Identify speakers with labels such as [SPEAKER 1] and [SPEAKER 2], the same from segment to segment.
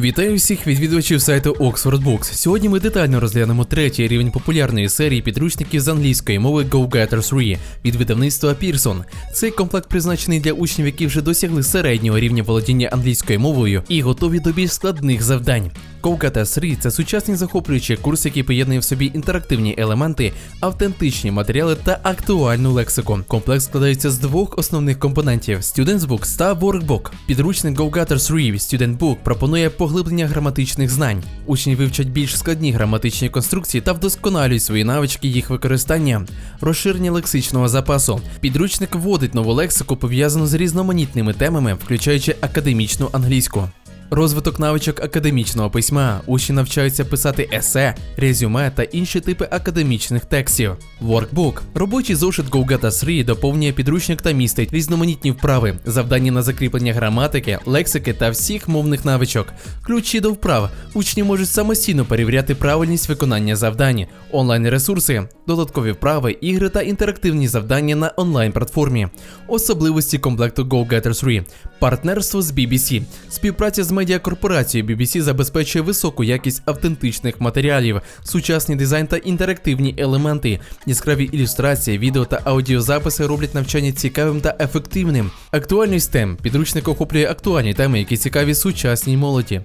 [SPEAKER 1] Вітаю всіх відвідувачів сайту Oxford Books. Сьогодні ми детально розглянемо третій рівень популярної серії підручників з англійської мови Go Getter 3 від видавництва Pearson. Цей комплект призначений для учнів, які вже досягли середнього рівня володіння англійською мовою і готові до більш складних завдань. Getter 3 – це сучасний захоплюючий курс, який поєднує в собі інтерактивні елементи, автентичні матеріали та актуальну лексику. Комплект складається з двох основних компонентів: Students Books та Workbook. Підручник Go Getter 3 Student Book пропонує поглиблення граматичних знань. Учні вивчать більш складні граматичні конструкції та вдосконалюють свої навички їх використання, розширення лексичного запасу. Підручник вводить нову лексику, пов'язану з різноманітними темами, включаючи академічну англійську. Розвиток навичок академічного письма. Учні навчаються писати есе, резюме та інші типи академічних текстів. Workbook. Робочий зошит GoGata 3 доповнює підручник та містить різноманітні вправи, завдання на закріплення граматики, лексики та всіх мовних навичок. Ключі до вправ. Учні можуть самостійно перевіряти правильність виконання завдань, онлайн-ресурси, додаткові вправи, ігри та інтерактивні завдання на онлайн-платформі. Особливості комплекту GoGetter 3. Партнерство з BBC. Співпраця з медіакорпорацією BBC забезпечує високу якість автентичних матеріалів, сучасний дизайн та інтерактивні елементи. Яскраві ілюстрації, відео та аудіозаписи роблять навчання цікавим та ефективним. Актуальність тем. Підручник охоплює актуальні теми, які цікаві сучасній молоді.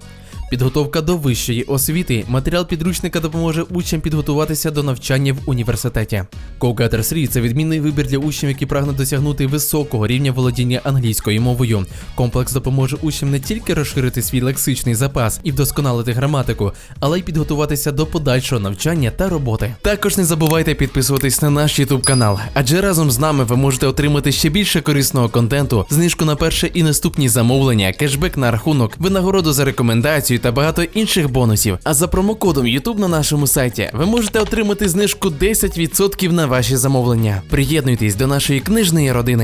[SPEAKER 1] Підготовка до вищої освіти. Матеріал підручника допоможе учням підготуватися до навчання в університеті. GoGetter 3 – це відмінний вибір для учнів, які прагнуть досягнути високого рівня володіння англійською мовою. Комплекс допоможе учням не тільки розширити свій лексичний запас і вдосконалити граматику, але й підготуватися до подальшого навчання та роботи. Також не забувайте підписуватись на наш YouTube канал, адже разом з нами ви можете отримати ще більше корисного контенту, знижку на перше і наступні замовлення, кешбек на рахунок, винагороду за рекомендацію та багато інших бонусів. А за промокодом YouTube на нашому сайті ви можете отримати знижку 10% на ваші замовлення. Приєднуйтесь до нашої книжної родини.